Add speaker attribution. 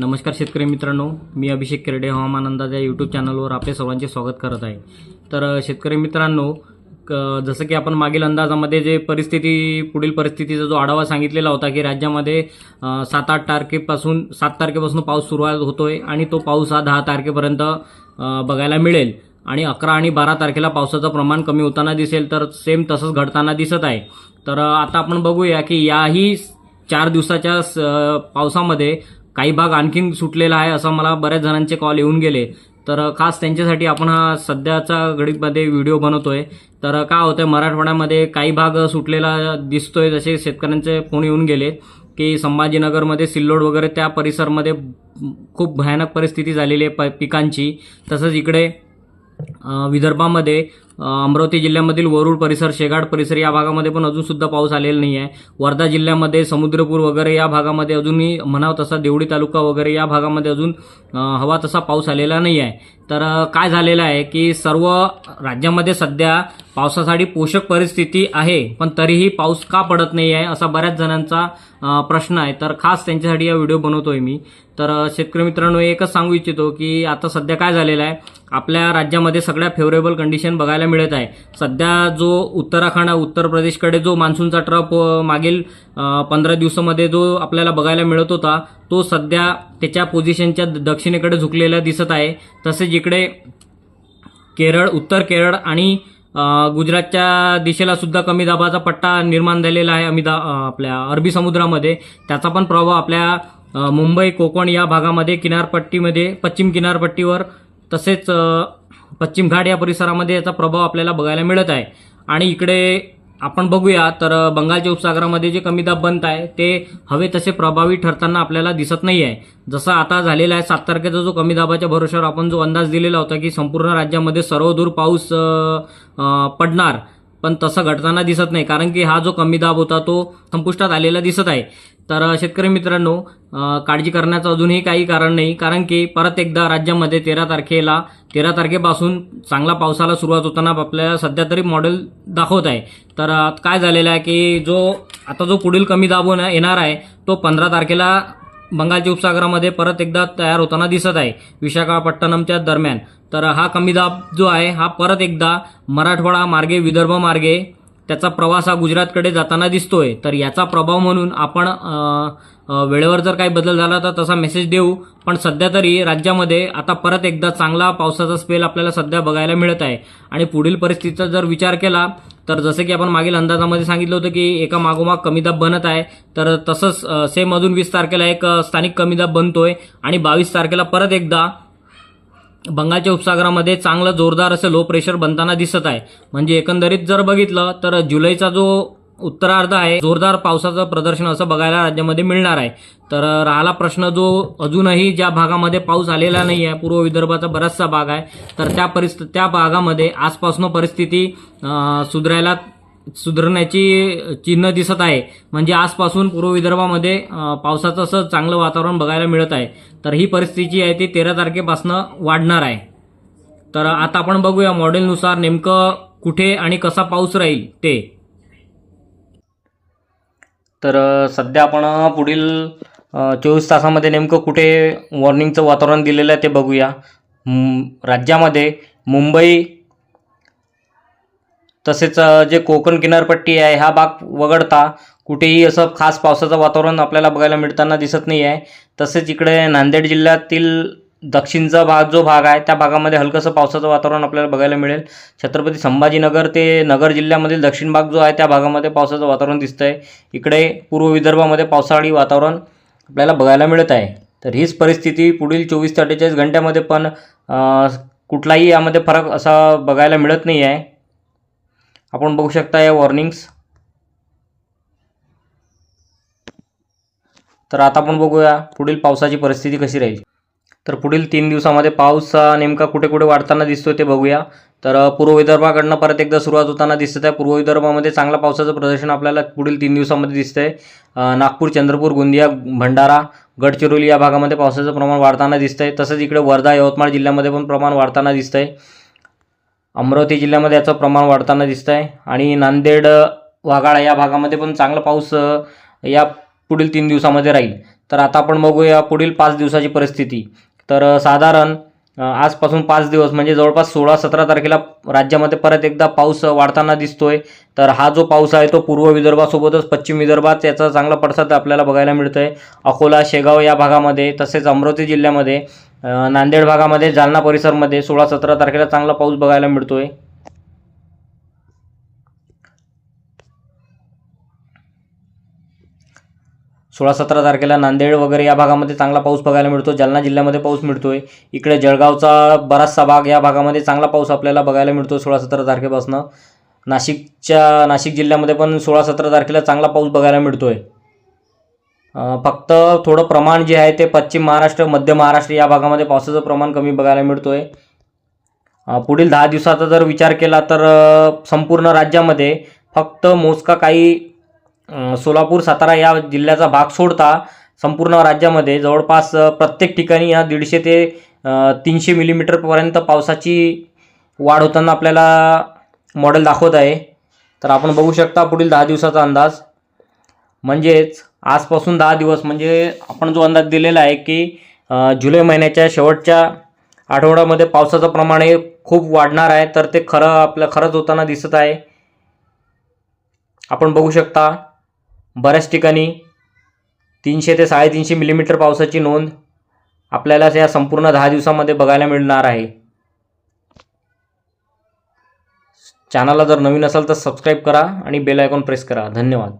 Speaker 1: नमस्कार शेतकरी मित्रांनो मी अभिषेक केरडे हवामान अंदाज या यूट्यूब चॅनलवर आपले सर्वांचे स्वागत करत आहे. तर शेतकरी मित्रांनो क- जसं की आपण मागील अंदाजामध्ये जे परिस्थिती पुढील परिस्थितीचा जो आढावा सांगितलेला होता की राज्यामध्ये सात आठ तारखेपासून सात तारखेपासून पाऊस सुरुवात होतो आहे आणि तो पाऊस हा दहा तारखेपर्यंत बघायला मिळेल. आणि अकरा आणि बारा तारखेला पावसाचं प्रमाण कमी होताना दिसेल तर सेम तसंच घडताना दिसत आहे. तर आता आपण बघूया की याही चार दिवसाच्या स- पावसामध्ये काही भाग आणखीन सुटलेला आहे असं मला बऱ्याच जणांचे कॉल येऊन गेले. तर खास त्यांच्यासाठी आपण हा सध्याचा घडीमध्ये व्हिडिओ बनवतो आहे तर काय आहे मराठवाड्यामध्ये काही भाग सुटलेला दिसतोय जसे शेतकऱ्यांचे फोन येऊन गेले की संभाजीनगरमध्ये सिल्लोड वगैरे त्या परिसरमध्ये खूप भयानक परिस्थिती झालेली आहे प पिकांची. तसंच इकडे विदर्भामध्ये अमरावती जिल्ह्यामधील वरुड परिसर शेगाड परिसर या भागामध्ये पण अजूनसुद्धा पाऊस आलेला नाही आहे. वर्धा जिल्ह्यामध्ये समुद्रपूर वगैरे या भागामध्ये अजूनही म्हणावं तसा देवडी तालुका वगैरे या भागामध्ये अजून हवा तसा पाऊस आलेला नाही आहे. तर काय झालेलं आहे की सर्व राज्यामध्ये सध्या पावसासाठी पोषक परिस्थिती आहे पण तरीही पाऊस का पडत नाही आहे असा बऱ्याच जणांचा प्रश्न आहे. तर खास त्यांच्यासाठी या व्हिडिओ बनवतोय मी. तर शेतकरी मित्रांनो एकच सांगू इच्छितो की आता सध्या काय झालेलं आहे? आपल्या राज्यामध्ये सगळ्या फेवरेबल कंडिशन बघायला मिळत आहे. सध्या जो उत्तराखंड उत्तर प्रदेशकडे जो मान्सूनचा ट्रप मागील पंधरा दिवसामध्ये जो आपल्याला बघायला मिळत होता तो सध्या त्याच्या पोझिशनच्या दक्षिणेकडे झुकलेला दिसत आहे. तसेच इकडे केरळ उत्तर केरळ आणि गुजरातच्या दिशेला सुद्धा कमी दाबाचा पट्टा निर्माण झालेला आहे अमिदा आपल्या अरबी समुद्रामध्ये. त्याचा पण प्रभाव आपल्या मुंबई कोकण या भागामध्ये किनारपट्टीमध्ये पश्चिम किनारपट्टीवर तसेच पश्चिम घाट या परिसरामध्ये याचा प्रभाव आपल्याला बघायला मिळत आहे. आणि इकडे आपण बघूया तर बंगालच्या उपसागरामध्ये जे कमी दाब बनत आहे ते हवे तसे प्रभावी ठरताना आपल्याला दिसत नाही आहे जसं आता झालेला आहे सात तारखेचा जो कमी दाबाच्या भरोशावर आपण जो अंदाज दिलेला होता की संपूर्ण राज्यामध्ये सर्वदूर पाऊस पडणार पण तसं घडताना दिसत नाही कारण की हा जो कमी दाब होता तो संपुष्टात आलेला दिसत आहे. तर शेतकरी मित्रांनो काळजी करण्याचं अजूनही काही कारण नाही. कारण की परत एकदा राज्यामध्ये तेरा तारखेला तेरा तारखेपासून चांगला पावसाला सुरुवात होताना आपल्याला सध्या तरी मॉडेल दाखवत आहे. तर काय झालेलं आहे की जो आता जो पुढील कमी दाब येणार आहे तो पंधरा तारखेला बंगालच्या उपसागरामध्ये परत एकदा तयार होताना दिसत आहे विशाखापट्टणमच्या दरम्यान. तर हा कमी दाब जो आहे हा परत एकदा मराठवाडा मार्गे विदर्भ मार्गे त्याचा प्रवास हा गुजरातकडे जाताना दिसतोय. तर याचा प्रभाव म्हणून आपण वेळेवर जर काही बदल झाला तर तसा मेसेज देऊ. पण सध्या तरी राज्यामध्ये आता परत एकदा चांगला पावसाचा स्पेल आपल्याला सध्या बघायला मिळत आहे. आणि पुढील परिस्थितीचा जर विचार केला तर जसे की आपण मागील अंदाजामध्ये सांगितलं होतं की एका मागोमाग कमी दाब बनत आहे. तर तसंच सेम अजून वीस तारखेला एक स्थानिक कमी दाब बनतोय. आणि बावीस तारखेला परत एकदा बंगालच्या उपसागरामध्ये चांगलं जोरदार असं लो प्रेशर बनताना दिसत आहे. म्हणजे एकंदरीत जर बघितलं तर जुलैचा जो उत्तरार्ध आहे जोरदार पावसाचं प्रदर्शन असं बघायला राज्यामध्ये मिळणार आहे. तर राहिला प्रश्न जो अजूनही ज्या भागामध्ये पाऊस आलेला नाही आहे पूर्व विदर्भाचा बराचसा भाग आहे तर त्या परिस्थिती त्या भागामध्ये आजपासून परिस्थिती सुधारायला सुधारण्याची चिन्ह दिसत आहे. म्हणजे आजपासून पूर्व विदर्भामध्ये पावसाचं असं चांगलं वातावरण बघायला मिळत आहे. तर ही परिस्थिती आहे ती तेरा तारखेपासून वाढणार आहे. तर आता आपण बघूया मॉडेलनुसार नेमकं कुठे आणि कसा पाऊस राहील ते. तर सध्या आपण पुढील चोवीस तासामध्ये नेमकं कुठे वॉर्निंगचं वातावरण दिलेलं आहे ते बघूया. राज्यामध्ये मुंबई तसेच जे कोकण किनारपट्टी आहे हा भाग वगळता कुठेही असं खास पावसाचं वातावरण आपल्याला बघायला मिळताना दिसत नाही आहे. तसेच इकडे नांदेड जिल्ह्यातील दक्षिणचा भाग जो भाग आहे त्या भागामध्ये हलकंसं पावसाचं वातावरण आपल्याला बघायला मिळेल. छत्रपती संभाजीनगर ते नगर जिल्ह्यामधील दक्षिण भाग जो आहे त्या भागामध्ये पावसाचं वातावरण दिसतं आहे इकडे पूर्व विदर्भामध्ये पावसाळी वातावरण आपल्याला बघायला मिळत आहे. तर हीच परिस्थिती पुढील चोवीस ते अठ्ठेचाळीस घंट्यामध्ये पण कुठलाही यामध्ये फरक असा बघायला मिळत नाही आहे. आपण बघू शकता या वॉर्निंग्स तर आता आपण बघूया पुढील पावसाची परिस्थिती कशी राहील. तर पुढील तीन दिवसामध्ये पाऊस नेमका कुठे कुठे वाढताना दिसतोय ते बघूया. तर पूर्व विदर्भाकडनं परत एकदा सुरुवात होताना दिसत आहे. पूर्व विदर्भामध्ये चांगलं पावसाचं प्रदर्शन आपल्याला पुढील तीन दिवसामध्ये दिसतंय. नागपूर चंद्रपूर गोंदिया भंडारा गडचिरोली या भागामध्ये पावसाचं प्रमाण वाढताना दिसतंय. तसंच इकडे वर्धा यवतमाळ जिल्ह्यामध्ये पण प्रमाण वाढताना दिसतंय. अमरावती जिल्ह्यामध्ये याचं प्रमाण वाढताना दिसत आहे आणि नांदेड वाघाळा या भागामध्ये पण चांगला पाऊस या पुढील तीन दिवसामध्ये राहील. तर आता आपण बघूया पुढील पाच दिवसाची परिस्थिती. तर साधारण आजपासून पाच दिवस म्हणजे जवळपास सोळा सतरा तारखेला राज्यामध्ये परत एकदा पाऊस वाढताना दिसतोय. तर हा जो पाऊस आहे तो पूर्व विदर्भासोबतच पश्चिम विदर्भात याचा चांगला पडसाद आपल्याला बघायला मिळतोय. अकोला शेगाव या भागामध्ये तसेच अमरावती जिल्ह्यामध्ये नांदेड भागामध्ये जालना परिसरमध्ये सोळा सतरा तारखेला चांगला पाऊस बघायला मिळतोय. सोळा सतरा तारखेला नांदेड वगैरे या भागामध्ये चांगला पाऊस बघायला मिळतो जालना जिल्ह्यामध्ये पाऊस मिळतोय. इकडे जळगावचा बराचसा भाग या भागामध्ये चांगला पाऊस आपल्याला बघायला मिळतो सोळा सतरा तारखेपासून. नाशिकच्या नाशिक जिल्ह्यामध्ये पण सोळा सतरा तारखेला चांगला पाऊस बघायला मिळतोय. आहे फक्त थोडं प्रमाण जे आहे ते पश्चिम महाराष्ट्र मध्य महाराष्ट्र या भागामध्ये पावसाचं प्रमाण कमी बघायला मिळतोय. आहे पुढील दहा दिवसाचा जर विचार केला तर संपूर्ण राज्यामध्ये फक्त मोजका काही सोलापूर सातारा या जिल्ह्याचा भाग सोडता संपूर्ण राज्यामध्ये जवळपास प्रत्येक ठिकाणी या दीडशे ते तीनशे मिलीमीटरपर्यंत पावसाची वाढ होताना आपल्याला मॉडेल दाखवत आहे. तर आपण बघू शकता पुढील दहा दिवसाचा अंदाज. म्हणजेच आजपासून दहा दिवस म्हणजे आपण जो अंदाज दिलेला आहे की जुलै महिन्याच्या शेवटच्या आठवड्यामध्ये पावसाचं प्रमाण हे खूप वाढणार आहे तर ते खरं आपलं खरंच होताना दिसत आहे. आपण बघू शकता बऱ्याच ठिकाणी तीनशे ते साडेतीनशे मिलीमीटर पावसाची नोंद आपल्याला या संपूर्ण दहा दिवसामध्ये बघायला मिळणार आहे. चॅनलला जर नवीन असाल तर सबस्क्राईब करा आणि बेल आयकॉन प्रेस करा. धन्यवाद.